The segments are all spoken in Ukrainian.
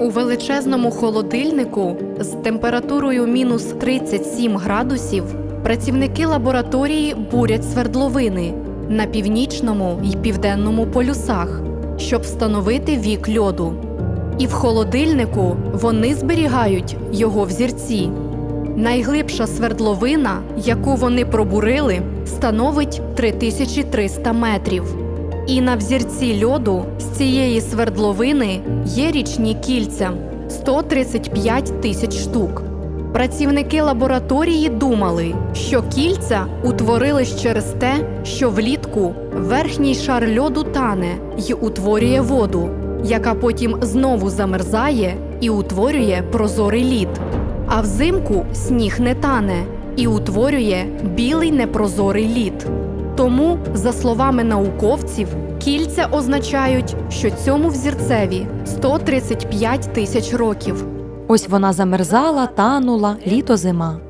У величезному холодильнику з температурою мінус 37 градусів працівники лабораторії бурять свердловини на північному й південному полюсах, щоб встановити вік льоду. І в холодильнику вони зберігають його взірці. Найглибша свердловина, яку вони пробурили, становить 3300 метрів. І на взірці льоду з цієї свердловини є річні кільця 135 тисяч штук. Працівники лабораторії думали, що кільця утворились через те, що влітку верхній шар льоду тане й утворює воду, яка потім знову замерзає і утворює прозорий лід. А взимку сніг не тане і утворює білий непрозорий лід. Тому, за словами науковців, кільця означають, що цьому взірцеві 135 тисяч років. Ось вона замерзала, танула, літо зима.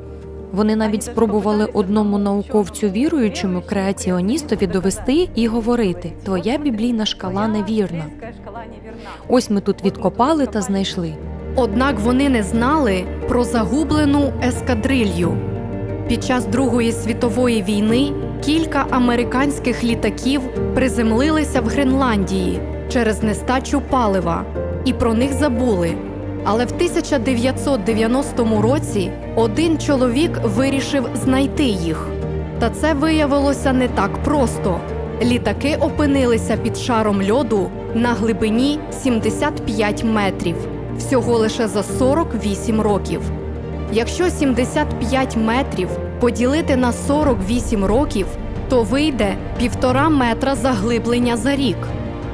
Вони навіть спробували одному науковцю віруючому креаціоністові довести і говорити: твоя біблійна шкала невірна. Ось ми тут відкопали та знайшли. Однак вони не знали про загублену ескадрилью. Під час Другої світової війни кілька американських літаків приземлилися в Гренландії через нестачу палива, і про них забули. Але в 1990 році один чоловік вирішив знайти їх. Та це виявилося не так просто. Літаки опинилися під шаром льоду на глибині 75 метрів, всього лише за 48 років. Якщо 75 метрів поділити на 48 років, то вийде півтора метра заглиблення за рік.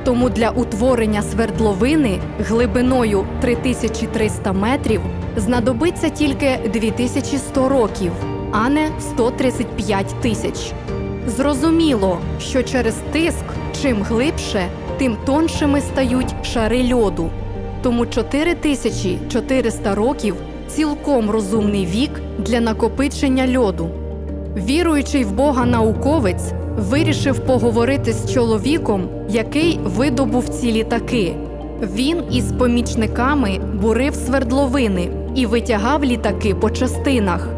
Тому для утворення свердловини глибиною 3300 метрів знадобиться тільки 2100 років, а не 135 тисяч. Зрозуміло, що через тиск чим глибше, тим тоншими стають шари льоду. Тому 4400 років цілком розумний вік для накопичення льоду. Віруючий в Бога науковець вирішив поговорити з чоловіком, який видобув ці літаки. Він із помічниками бурив свердловини і витягав літаки по частинах.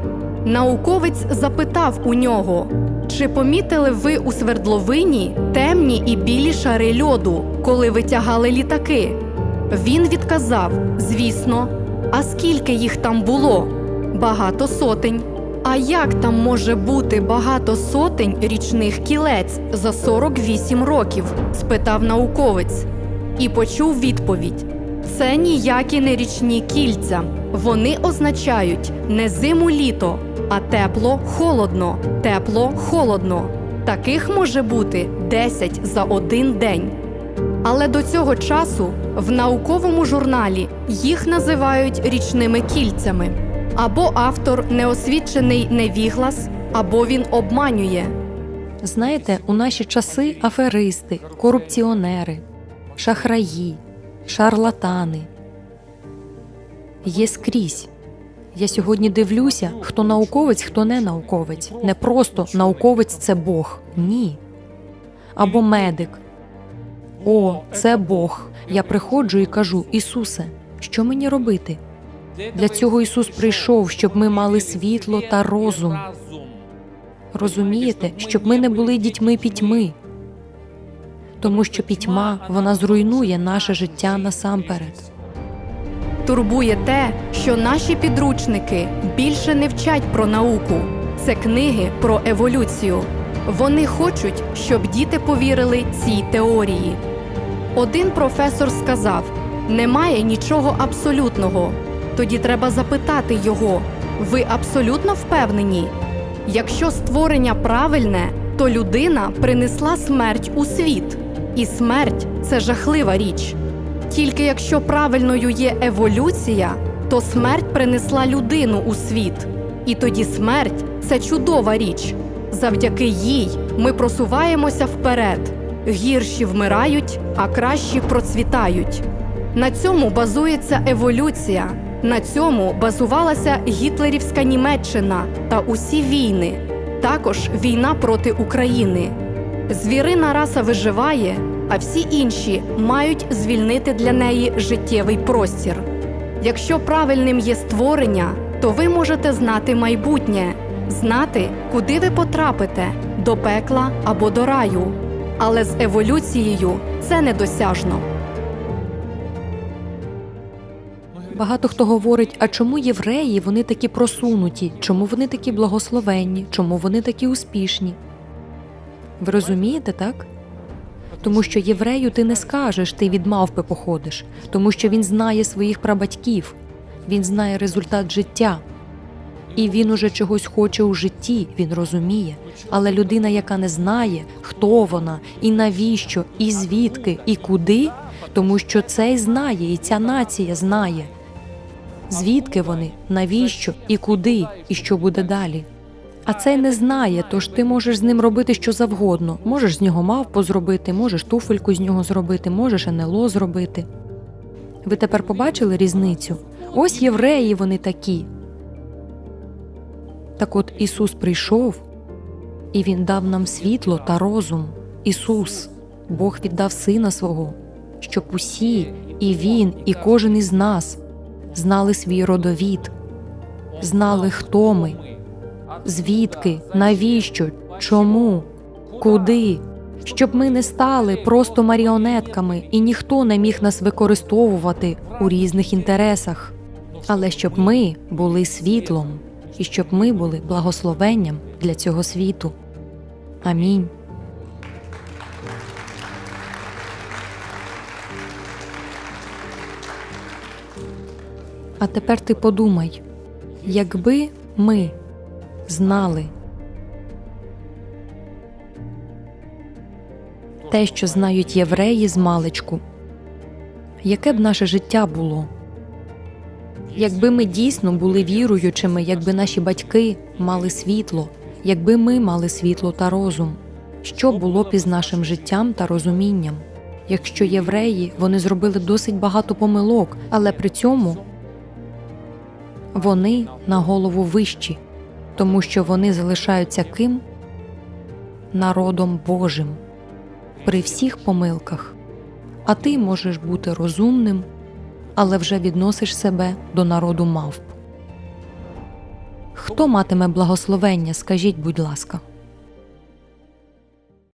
Науковець запитав у нього, чи помітили ви у свердловині темні і білі шари льоду, коли витягали літаки? Він відказав: звісно, а скільки їх там було? Багато сотень. А як там може бути багато сотень річних кілець за 48 років? спитав науковець. І почув відповідь: це ніякі не річні кільця. Вони означають не зиму літо, а тепло холодно, тепло холодно. Таких може бути 10 за один день. Але до цього часу в науковому журналі їх називають річними кільцями. Або автор неосвічений невіглас, або він обманює. Знаєте, у наші часи аферисти, корупціонери, шахраї, шарлатани є скрізь. Я сьогодні дивлюся, хто науковець, хто не науковець. Не просто науковець це Бог. Ні. Або медик. О, це Бог. Я приходжу і кажу: Ісусе, що мені робити? Для цього Ісус прийшов, щоб ми мали світло та розум. Розумієте, щоб ми не були дітьми пітьми, тому що пітьма вона зруйнує наше життя насамперед. Турбує те, що наші підручники більше не вчать про науку. Це книги про еволюцію. Вони хочуть, щоб діти повірили цій теорії. Один професор сказав: немає нічого абсолютного. Тоді треба запитати його: ви абсолютно впевнені? Якщо створення правильне, то людина принесла смерть у світ, і смерть це жахлива річ. Тільки якщо правильною є еволюція, то смерть принесла людину у світ. І тоді смерть це чудова річ. Завдяки їй ми просуваємося вперед. Гірші вмирають, а кращі процвітають. На цьому базується еволюція. На цьому базувалася гітлерівська Німеччина та усі війни, також війна проти України. Звірина раса виживає, а всі інші мають звільнити для неї життєвий простір. Якщо правильним є створення, то ви можете знати майбутнє, знати, куди ви потрапите до пекла або до раю. Але з еволюцією це недосяжно. Багато хто говорить, а чому євреї вони такі просунуті, чому вони такі благословенні, чому вони такі успішні? Ви розумієте, так? Тому що єврею ти не скажеш, ти від мавпи походиш, тому що він знає своїх прабатьків, він знає результат життя. І він уже чогось хоче у житті, він розуміє. Але людина, яка не знає, хто вона, і навіщо, і звідки, і куди, тому що цей знає, і ця нація знає. Звідки вони, навіщо і куди, і що буде далі. А цей не знає, тож ти можеш з ним робити що завгодно. Можеш з нього мавпу зробити, можеш туфельку з нього зробити, можеш НЛО зробити. Ви тепер побачили різницю? Ось євреї вони такі. Так от Ісус прийшов, і Він дав нам світло та розум. Ісус, Бог віддав Сина свого, щоб усі, і Він, і кожен із нас знали свій родовід, знали, хто ми, звідки, навіщо, чому, куди, щоб ми не стали просто маріонетками і ніхто не міг нас використовувати у різних інтересах, але щоб ми були світлом і щоб ми були благословенням для цього світу. Амінь. А тепер ти подумай, якби ми знали те, що знають євреї з маличку, яке б наше життя було? Якби ми дійсно були віруючими, якби наші батьки мали світло, якби ми мали світло та розум, що було б із нашим життям та розумінням? Якщо євреї вони зробили досить багато помилок, але при цьому вони на голову вищі, тому що вони залишаються ким? Народом Божим при всіх помилках. А ти можеш бути розумним, але вже відносиш себе до народу мавп. Хто матиме благословення, скажіть, будь ласка.